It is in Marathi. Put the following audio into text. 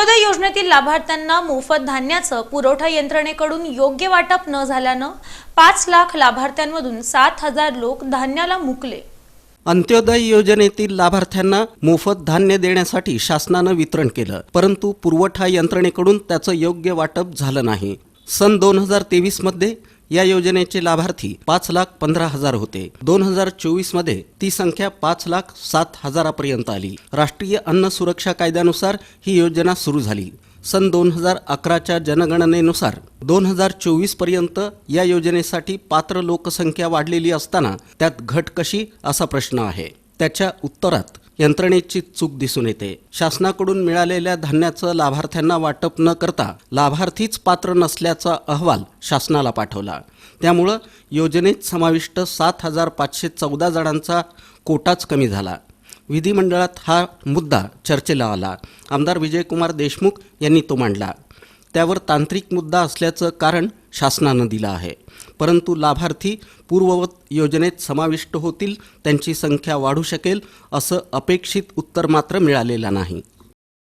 अंत्योदय योजनेतील लाभार्थ्यांना मोफत धान्याचं पुरवठा यंत्रणेकडून योग्य वाटप न झाल्यानं पाच लाख लाभार्थ्यांमधून सात हजार लोक धान्याला मुकले. अंत्योदय योजनेतील लाभार्थ्यांना मोफत धान्य देण्यासाठी शासनानं वितरण केलं परंतु पुरवठा यंत्रणेकडून त्याचं योग्य वाटप झालं नाही. सन दोन हजार तेवीसमध्ये या योजनेचे लाभार्थी पाच लाख पंधरा हजार होते. दोन हजार चोवीसमध्ये ती संख्या पाच लाख सात हजारापर्यंत आली. राष्ट्रीय अन्न सुरक्षा कायद्यानुसार ही योजना सुरू झाली. सन दोन हजार अकराच्या जनगणनेनुसार दोन हजार चोवीसपर्यंत या योजनेसाठी पात्र लोकसंख्या वाढलेली असताना त्यात घट कशी असा प्रश्न आहे. त्याच्या उत्तरात यंत्रणेची चूक दिसून येते. शासनाकडून मिळालेल्या धान्याचं लाभार्थ्यांना वाटप न करता लाभार्थीच पात्र नसल्याचा अहवाल शासनाला पाठवला. त्यामुळं योजनेत समाविष्ट सात हजार पाचशे चौदा जणांचा कोटाच कमी झाला. विधिमंडळात हा मुद्दा चर्चेला आला. आमदार विजयकुमार देशमुख यांनी तो मांडला. त्यावर तांत्रिक मुद्दा असल्याचं कारण शासनानं दिलं आहे. परंतु लाभार्थी पूर्ववत योजनेत समाविष्ट होतील त्यांची संख्या वाढू शकेल असं अपेक्षित उत्तर मात्र मिळालेलं नाही.